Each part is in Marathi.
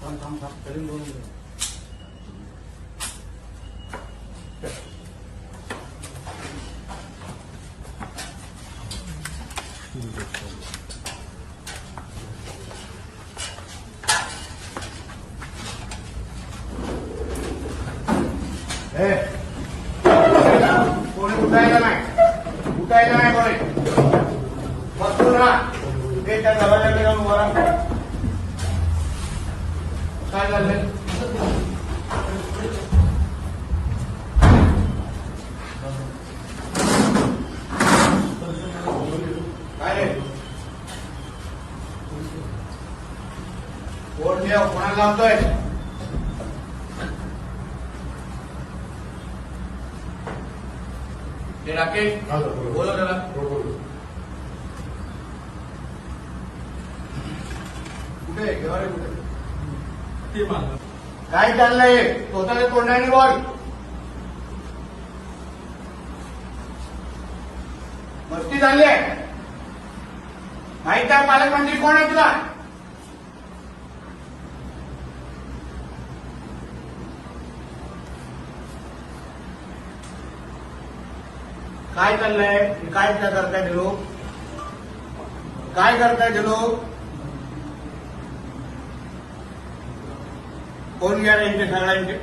감사합니다. उठायला नाही उठायला नाही कोणी बसून राहा ते त्या दरवाजाकडे जाऊन उभा राहा. काय झालं काय रे कोण ठेव कोणाला लावतोय ते राकेश बोला त्याला कुठे आहे? केव्हा रे कुठे काय चाललंय स्वतःच्या तोंडाने बोल मस्ती झाली आहे माहीत आहे पालकमंत्री कोण आहे तुला काय चाललंय? हे काय त्या करताय ते लोक? काय करताय ते लोक? फ़ोन घ्या यांचे सगळ्यांचे.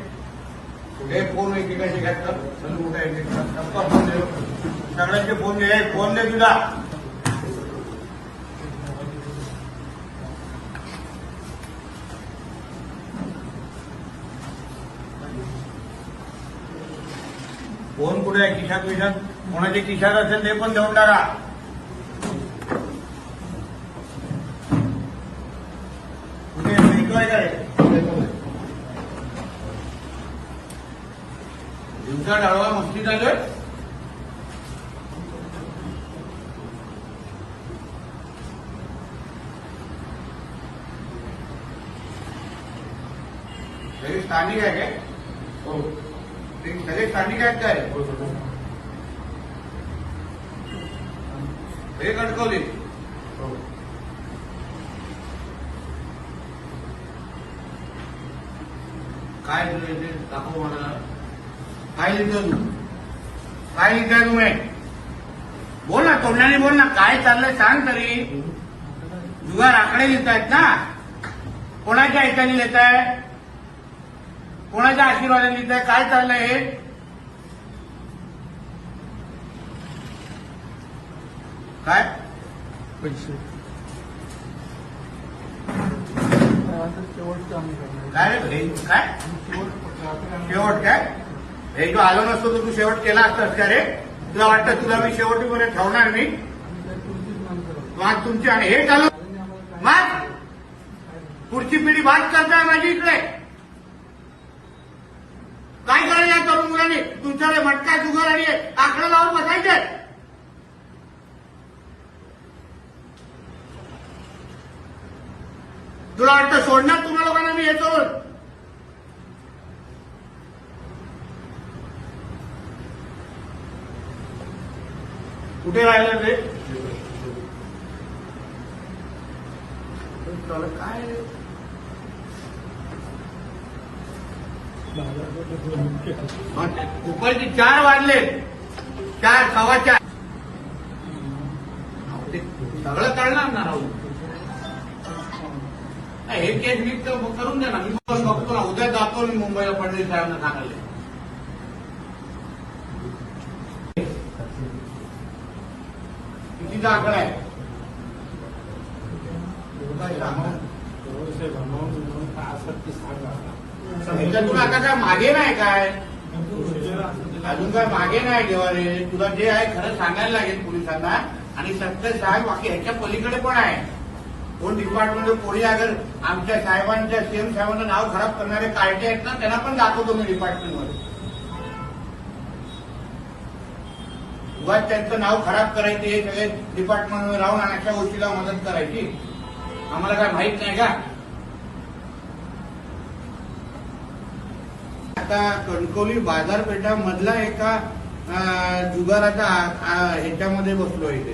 कुठे फ़ोन एकेकाशी घातलं. चल कुठे यांचे फ़ोन दे सगळ्यांचे फ़ोन दे फ़ोन दे फ़ोन कुठे आहे? खिशात विशात कोणाच्या खिशात असेल ते पण देऊन टाका. कुठे ऐकवाय काय दिवसा डाळवा मस्ती चालू सगळे स्थानिक आहे काय? ते सगळे स्थानिक आहेत काय? हे कणकवली काय तुझं इथे? दाखव मला. काय लिहितो तू. काय लिहिताय तुम्ही. बोल ना तोंडाने बोल ना. काय चाललंय सांग तरी. जुगार आकडे लिहित आहेत ना. कोणाच्या ऐकाने लिहित आहे? कोणाच्या आशीर्वादाने लिहित आहे? काय चाललंय हे? काय? पैसे. काय रे काय? शेवट काय? हे तू आलो नसतो तर तू शेवट केला असतास का रे? तुला वाटतं तुला मी शेवटीपर्यंत ठेवणार नाही? मग तुमची आणि हे चालू मग पुढची पिढी बात करताय माझी इकडे. काय करायचं तरुण मुलांनी? तुमच्याकडे मटका जुगार आणि आकडा लावून बसायचे. तुला वाटतं सोडणार तुम्हा लोकांना मी येतो कुठे राहिलं रे काय? दुपारची चार वाजले. चार सव्वा चार अहो, ते सगळं करणार ना राहू नाही, हे केस मी तर करून द्या ना मी पण बघतो ना उद्या जातो मी मुंबईला फडणवीस साहेबांना सांगायला कितीचा आकडा आहे? आता काय मागे नाही काय? अजून काय मागे नाही देवा रे तुला जे आहे खरं सांगायला लागेल पोलिसांना. आणि सत्य साहेब बाकी ह्याच्या पलीकडे पण आहे. कोण डिपार्टमेंट कोणी अगर आमच्या साहेबांच्या सीएम साहेबांना नाव खराब करणारे कार्टे आहेत ना त्यांना पण दाखवतो मी डिपार्टमेंटमध्ये उगाच त्यांचं नाव खराब करायचं हे सगळे डिपार्टमेंटमध्ये राहून आणि अशा गोष्टीला मदत करायची? आम्हाला काय माहीत नाही का? आता कणकवली बाजारपेठामधला एका अं, जुगाराचा ह्याच्यामध्ये बसलो इथे.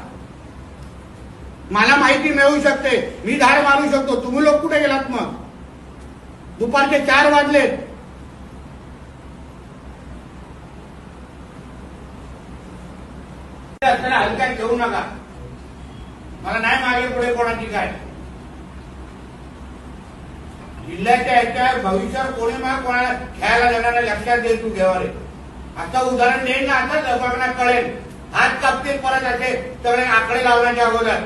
मला माहिती मिळू शकते. मी धार मारू शकतो. तुम्ही लोक कुठे गेलात मग? दुपारचे चार वाजलेत. असताना हलक्यात घेऊ नका. मला नाही मागे पुढे कोणाची काय. जिल्ह्याच्या याच्या भविष्यात कोणी मला कोणाला खेळायला देणार नाही लक्षात दे तू घेवारे आता उदाहरण देईन ना आता लोकांना कळेल. हात कापतील परत असे सगळे आकडे लावण्याच्या अगोदर.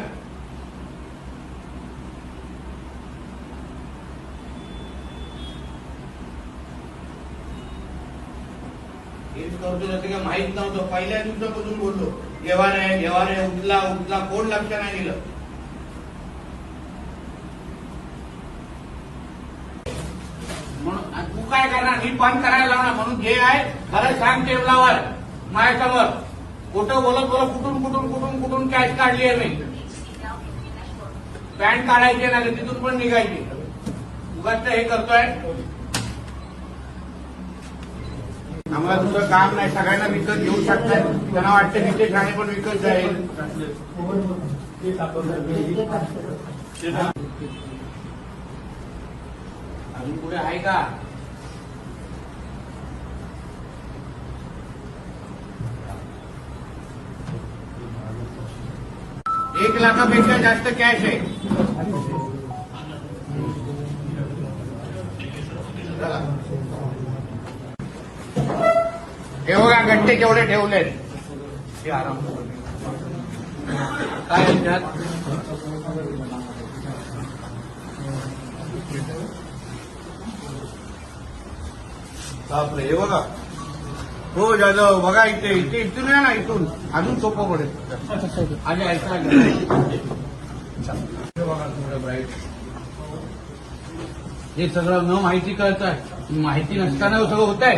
हेच करतो माहीत नव्हतं. पहिल्या दिवसापासून बोललो घेवार रे घेवार रे उचला उचला कोण लक्ष नाही दिलं? म्हणून तू काय करणार? मी बंद करायला लावणार म्हणून जे आहे खरं सांग टेबलावर माझ्यासमोर कुठं बोलत बोलत कुठून कुठून कुठून कुठून कॅश काढली आहे मी? पॅन्ट काढायची नाही तिथून पण निघायची. उगाच हे करतोय. आम्हाला दुसरं काम नाही. सगळ्यांना विकत घेऊ शकतात. त्यांना वाटतं तिथे ठाणे पण विकत जाईल. अजून पुढे आहे का? एक लाखापेक्षा जास्त कॅश आहे. चला. हे बघा गट्टे केवढे ठेवलेत. हे आराम. काय बापरे हे बघा. हो जाधव बघा इथे इथे इथून या ना इथून. अजून सोपं पडेल. आणि ऐका बघा थोडं ब्राईट हे सगळं न माहिती कळत आहे माहिती नसताना सगळं होत आहे